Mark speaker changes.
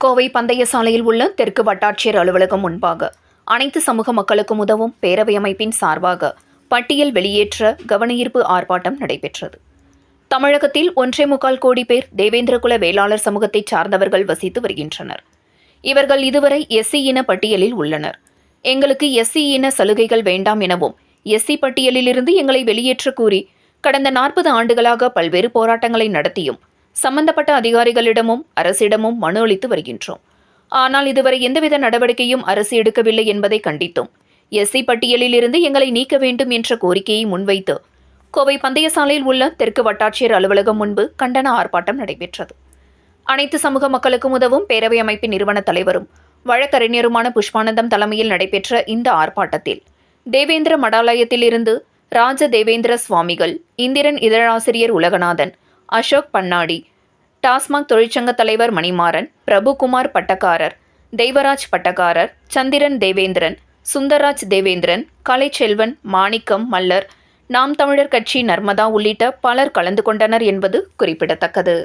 Speaker 1: கோவை பந்தய சாலையில் உள்ள தெற்கு வட்டாட்சியர் அலுவலகம் முன்பாக அனைத்து சமூக மக்களுக்கும் உதவும் பேரவை அமைப்பின் சார்பாக பட்டியல் வெளியேற்ற கவனஈர்ப்பு ஆர்ப்பாட்டம் நடைபெற்றது. தமிழகத்தில் ஒன்றே முக்கால் கோடி பேர் தேவேந்திரகுல வேளாளர் சமூகத்தைச் சார்ந்தவர்கள் வசித்து வருகின்றனர். இவர்கள் இதுவரை எஸ்சி இன பட்டியலில் உள்ளனர். எங்களுக்கு எஸ்சி இன சலுகைகள் வேண்டாம் எனவும் எஸ்சி பட்டியலிலிருந்து எங்களை வெளியேற்ற கூறி கடந்த நாற்பது ஆண்டுகளாக பல்வேறு போராட்டங்களை நடத்தியும் சம்பந்தப்பட்ட அதிகாரிகளிடமும் அரசிடமும் மனு அளித்து வருகின்றோம். ஆனால் இதுவரை எந்தவித நடவடிக்கையும் அரசு எடுக்கவில்லை என்பதை கண்டித்தோம். எஸ்சி பட்டியலில் இருந்து எங்களை நீக்க வேண்டும் என்ற கோரிக்கையை முன்வைத்து கோவை பந்தயசாலையில் உள்ள தெற்கு வட்டாட்சியர் அலுவலகம் முன்பு கண்டன ஆர்ப்பாட்டம் நடைபெற்றது. அனைத்து சமூக மக்களுக்கும் உதவும் பேரவை அமைப்பின் நிறுவன தலைவரும் வழக்கறிஞருமான புஷ்பானந்தம் தலைமையில் நடைபெற்ற இந்த ஆர்ப்பாட்டத்தில் தேவேந்திர மடாலயத்திலிருந்து ராஜ தேவேந்திர சுவாமிகள் இந்திரன் இதழாசிரியர் உலகநாதன் அசோக் பன்னாடி டாஸ்மாக் தொழிற்சங்க தலைவர் மணிமாறன் பிரபுகுமார் பட்டக்காரர் தெய்வராஜ் பட்டக்காரர் சந்திரன் தேவேந்திரன் சுந்தர்ராஜ் தேவேந்திரன் கலைச்செல்வன் மாணிக்கம் மல்லர் நாம் தமிழர் கட்சி நர்மதா உள்ளிட்ட பலர் கலந்து கொண்டனர் என்பது குறிப்பிடத்தக்கது.